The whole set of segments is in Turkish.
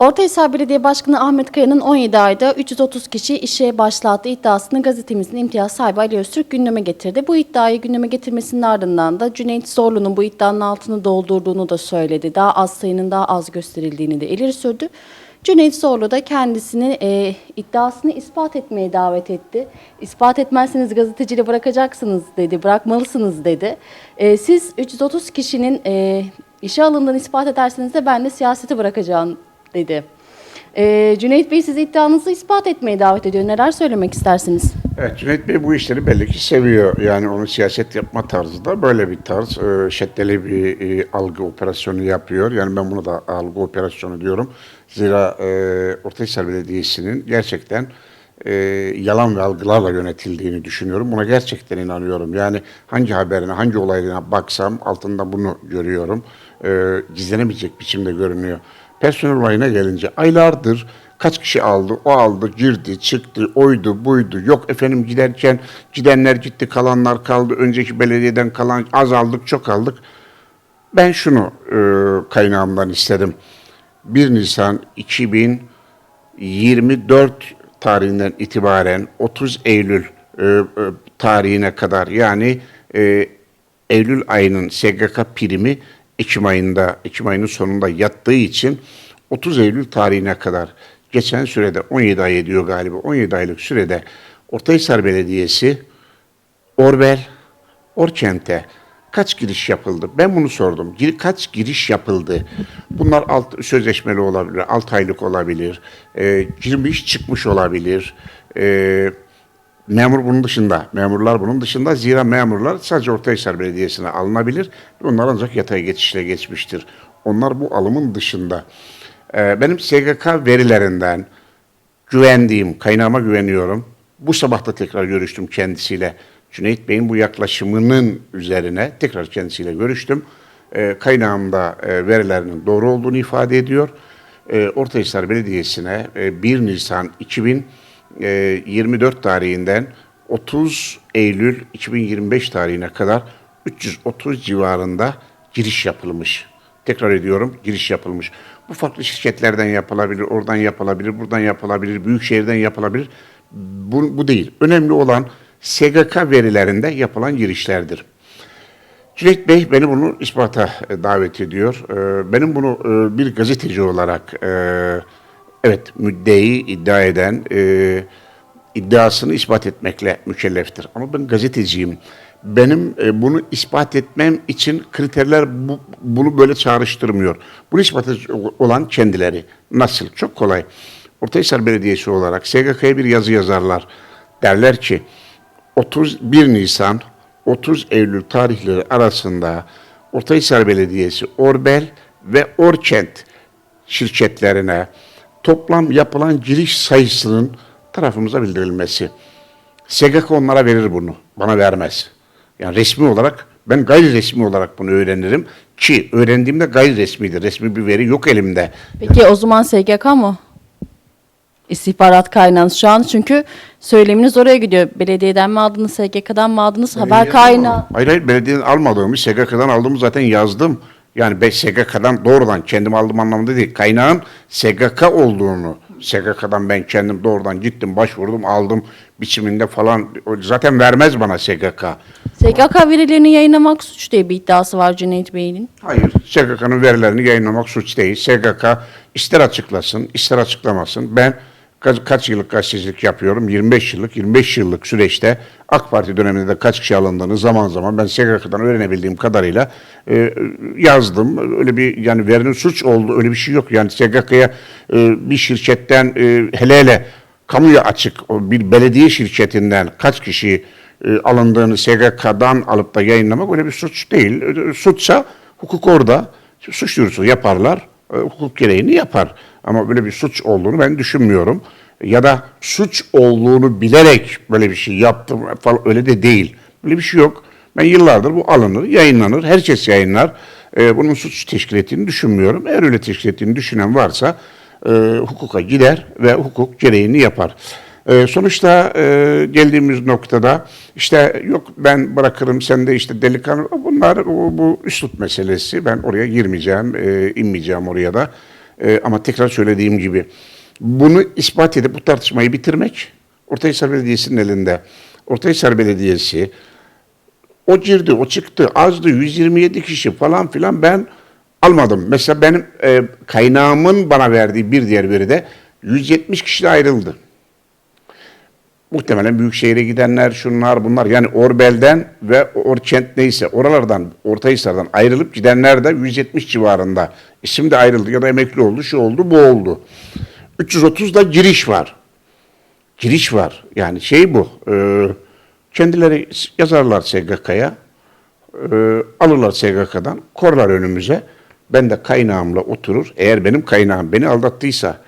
Ortahisar Belediye Başkanı Ahmet Kaya'nın 17 ayda 330 kişi işe başlattığı iddiasını gazetemizin imtiyaz sahibi Ali Öztürk gündeme getirdi. Bu iddiayı gündeme getirmesinin ardından da Cüneyt Zorlu'nun bu iddianın altını doldurduğunu da söyledi. Daha az sayının daha az gösterildiğini de ileri sürdü. Cüneyt Zorlu da kendisini e, iddiasını ispat etmeye davet etti. İspat etmezseniz gazeteciliği bırakacaksınız dedi, bırakmalısınız dedi. E, siz 330 kişinin e, işe alındığını ispat ederseniz de ben de siyaseti bırakacağım dedi. E, Cüneyt Bey sizi iddianızı ispat etmeye davet ediyor. Neler söylemek istersiniz? Evet Cüneyt Bey bu işleri belli ki seviyor. Yani onun siyaset yapma tarzı da böyle bir tarz. E, şeddeli bir e, algı operasyonu yapıyor. Yani ben buna da algı operasyonu diyorum. Zira e, Ortahisar Belediyesi'nin gerçekten e, yalan ve algılarla yönetildiğini düşünüyorum. Buna gerçekten inanıyorum. Yani hangi haberine, hangi olayına baksam altında bunu görüyorum. E, gizlenemeyecek biçimde görünüyor. Personel olayına gelince aylardır kaç kişi aldı, o aldı, girdi, çıktı, oydu, buydu. Yok efendim giderken gidenler gitti, kalanlar kaldı. Önceki belediyeden kalan az aldık, çok aldık. Ben şunu e, kaynağımdan istedim. 1 Nisan 2024 tarihinden itibaren 30 Eylül e, e, tarihine kadar yani e, Eylül ayının SGK primi Ekim ayında, Ekim ayının sonunda yattığı için 30 Eylül tarihine kadar geçen sürede 17 ay ediyor galiba 17 aylık sürede Ortahisar Belediyesi Orbel, Orkent'e kaç giriş yapıldı? Ben bunu sordum. Gir- Kaç giriş yapıldı? Bunlar alt, sözleşmeli olabilir, 6 aylık olabilir, e, girmiş çıkmış olabilir. E, memur bunun dışında, memurlar bunun dışında. Zira memurlar sadece Ortahisar Belediyesi'ne alınabilir. Onlar ancak yatay geçişle geçmiştir. Onlar bu alımın dışında. E, benim SGK verilerinden, güvendiğim, kaynağıma güveniyorum. Bu sabah da tekrar görüştüm kendisiyle. Cüneyt Bey'in bu yaklaşımının üzerine tekrar kendisiyle görüştüm. E, kaynağımda e, verilerinin doğru olduğunu ifade ediyor. E, Ortahisar Belediyesi'ne e, 1 Nisan 2024 tarihinden 30 Eylül 2025 tarihine kadar 330 civarında giriş yapılmış. Tekrar ediyorum giriş yapılmış. Bu farklı şirketlerden yapılabilir, oradan yapılabilir, buradan yapılabilir, büyük şehirden yapılabilir. Bu, bu değil. Önemli olan SGK verilerinde yapılan girişlerdir. Cüneyt Bey beni bunu ispata e, davet ediyor. E, Benim bunu e, bir gazeteci olarak e, evet müddeyi iddia eden e, iddiasını ispat etmekle mükelleftir. Ama ben gazeteciyim. Benim e, bunu ispat etmem için kriterler bu- bunu böyle çağrıştırmıyor. Bunu ispat olan kendileri. Nasıl? Çok kolay. Ortahisar Belediyesi olarak SGK'ya bir yazı yazarlar. Derler ki 31 Nisan 30 Eylül tarihleri arasında Ortahisar Belediyesi Orbel ve Orkent şirketlerine toplam yapılan giriş sayısının tarafımıza bildirilmesi. SGK onlara verir bunu. Bana vermez. Yani resmi olarak ben gayri resmi olarak bunu öğrenirim ki öğrendiğimde gayri resmidir. Resmi bir veri yok elimde. Peki o zaman SGK mı? İstihbarat kaynağınız şu an çünkü söyleminiz oraya gidiyor. Belediyeden mi aldınız, SGK'dan mı aldınız, haber kaynağı? Hayır hayır belediyeden almadığımı SGK'dan aldığımı zaten yazdım. Yani ben SGK'dan doğrudan kendim aldım anlamında değil. Kaynağın SGK olduğunu SGK'dan ben kendim doğrudan gittim başvurdum aldım biçiminde falan zaten vermez bana SGK. SGK verilerini yayınlamak suç diye bir iddiası var Cüneyt Bey'in. Hayır SGK'nın verilerini yayınlamak suç değil. SGK ister açıklasın ister açıklamasın. Ben kaç, kaç yıllık gazetecilik yapıyorum? 25 yıllık. 25 yıllık süreçte AK Parti döneminde de kaç kişi alındığını zaman zaman ben SGK'dan öğrenebildiğim kadarıyla e, yazdım. Öyle bir yani verinin suç oldu öyle bir şey yok. Yani SGK'ya e, bir şirketten e, hele hele kamuya açık bir belediye şirketinden kaç kişi e, alındığını SGK'dan alıp da yayınlamak öyle bir suç değil. E, Suçsa hukuk orada. Suç duyurusu yaparlar. e, hukuk gereğini yapar. Ama böyle bir suç olduğunu ben düşünmüyorum. Ya da suç olduğunu bilerek böyle bir şey yaptım falan öyle de değil. Böyle bir şey yok. Ben yıllardır bu alınır, yayınlanır, herkes yayınlar. E, bunun suç teşkil ettiğini düşünmüyorum. Eğer öyle teşkil ettiğini düşünen varsa e, hukuka gider ve hukuk gereğini yapar. E, sonuçta e, geldiğimiz noktada işte yok ben bırakırım sen de işte delikanlı bunlar bu, bu üslup meselesi ben oraya girmeyeceğim e, inmeyeceğim oraya da. E, ama tekrar söylediğim gibi bunu ispat edip bu tartışmayı bitirmek Ortahisar Belediyesi'nin elinde. Ortahisar Belediyesi o girdi, o çıktı, azdı, 127 kişi falan filan ben almadım. Mesela benim e, kaynağımın bana verdiği bir diğer veri de 170 kişi ayrıldı. Muhtemelen büyük şehire gidenler, şunlar bunlar yani Orbel'den ve Orkent neyse oralardan, Ortahisar'dan ayrılıp gidenler de 170 civarında. E şimdi ayrıldı ya da emekli oldu, şu oldu, bu oldu. 330 da giriş var. Giriş var. Yani şey bu. e, kendileri yazarlar SGK'ya, e, alırlar SGK'dan, korlar önümüze. Ben de kaynağımla oturur. Eğer benim kaynağım beni aldattıysa,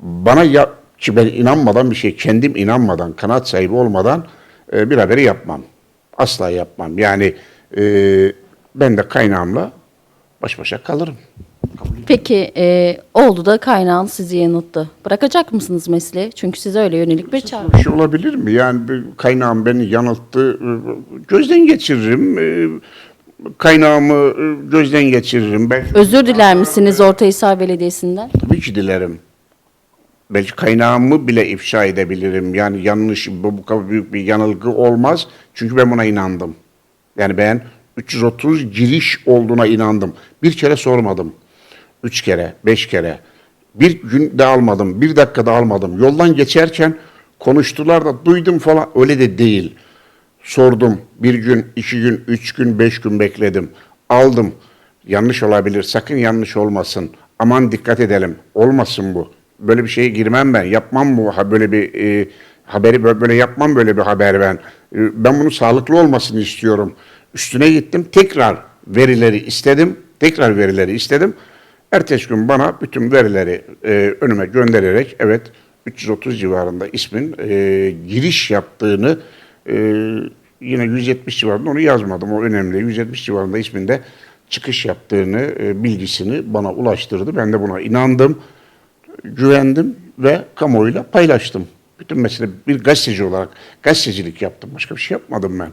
bana ya, ki ben inanmadan bir şey, kendim inanmadan, kanaat sahibi olmadan e, bir haberi yapmam. Asla yapmam. Yani e, ben de kaynağımla baş başa kalırım. Peki e, oldu da kaynağın sizi yanılttı. Bırakacak mısınız mesleği? Çünkü size öyle yönelik bir çağrı. Bir şey olabilir mi? Yani kaynağım beni yanılttı. e, Gözden geçiririm. E, Kaynağımı e, gözden geçiririm. Ben Özür diler misiniz Ortahisar Belediyesi'nden? tabii ki dilerim. Belki kaynağımı bile ifşa edebilirim. Yani yanlış, bu, bu kadar büyük bir yanılgı olmaz. Çünkü ben buna inandım. Yani ben 330 giriş olduğuna inandım. Bir kere sormadım. Üç kere, beş kere. Bir gün de almadım, bir dakika da almadım. Yoldan geçerken konuştular da duydum falan. Öyle de değil. Sordum. Bir gün, iki gün, üç gün, beş gün bekledim. Aldım. Yanlış olabilir. Sakın yanlış olmasın. Aman dikkat edelim. Olmasın bu. Böyle bir şeye girmem ben. Yapmam bu böyle bir e, haberi böyle yapmam böyle bir haber ben. E, ben bunun sağlıklı olmasını istiyorum. Üstüne gittim. Tekrar verileri istedim. Tekrar verileri istedim. Ertesi gün bana bütün verileri e, önüme göndererek evet 330 civarında ismin e, giriş yaptığını e, yine 170 civarında onu yazmadım o önemli 170 civarında isminde çıkış yaptığını e, bilgisini bana ulaştırdı. Ben de buna inandım, güvendim ve kamuoyuyla paylaştım. Bütün mesele bir gazeteci olarak gazetecilik yaptım. Başka bir şey yapmadım ben.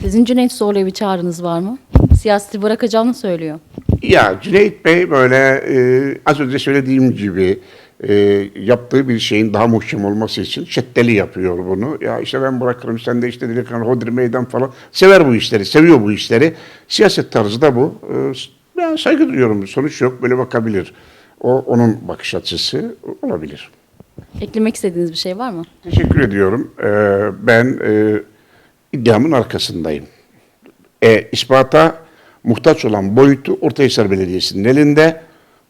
Sizin Cüneyt Zorlu'ya bir çağrınız var mı? Siyaseti bırakacağını söylüyor. Ya Cüneyt Bey böyle e, az önce söylediğim gibi e, yaptığı bir şeyin daha muhkem olması için şeddeli yapıyor bunu. Ya işte ben bırakırım sen de işte delikanlı hodri meydan falan. Sever bu işleri, seviyor bu işleri. Siyaset tarzı da bu. E, ben saygı duyuyorum. Sonuç yok. Böyle bakabilir. O onun bakış açısı olabilir. Eklemek istediğiniz bir şey var mı? Teşekkür ediyorum. E, ben e, iddiamın arkasındayım. E, ispata muhtaç olan boyutu Ortahisar Belediyesi'nin elinde.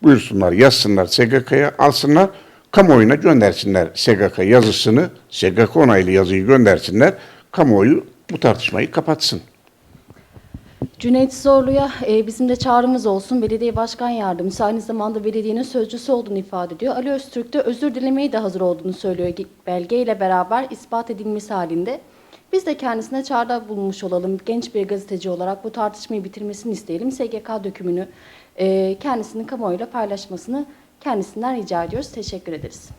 Buyursunlar, yazsınlar SGK'ya, alsınlar, kamuoyuna göndersinler SGK yazısını, SGK onaylı yazıyı göndersinler, kamuoyu bu tartışmayı kapatsın. Cüneyt Zorlu'ya e, bizim de çağrımız olsun. Belediye Başkan Yardımcısı aynı zamanda belediyenin sözcüsü olduğunu ifade ediyor. Ali Öztürk de özür dilemeye de hazır olduğunu söylüyor Ge- belgeyle beraber ispat edilmesi halinde. Biz de kendisine çağrıda bulunmuş olalım. Genç bir gazeteci olarak bu tartışmayı bitirmesini isteyelim. SGK dökümünü e, kendisinin kamuoyuyla paylaşmasını kendisinden rica ediyoruz. Teşekkür ederiz.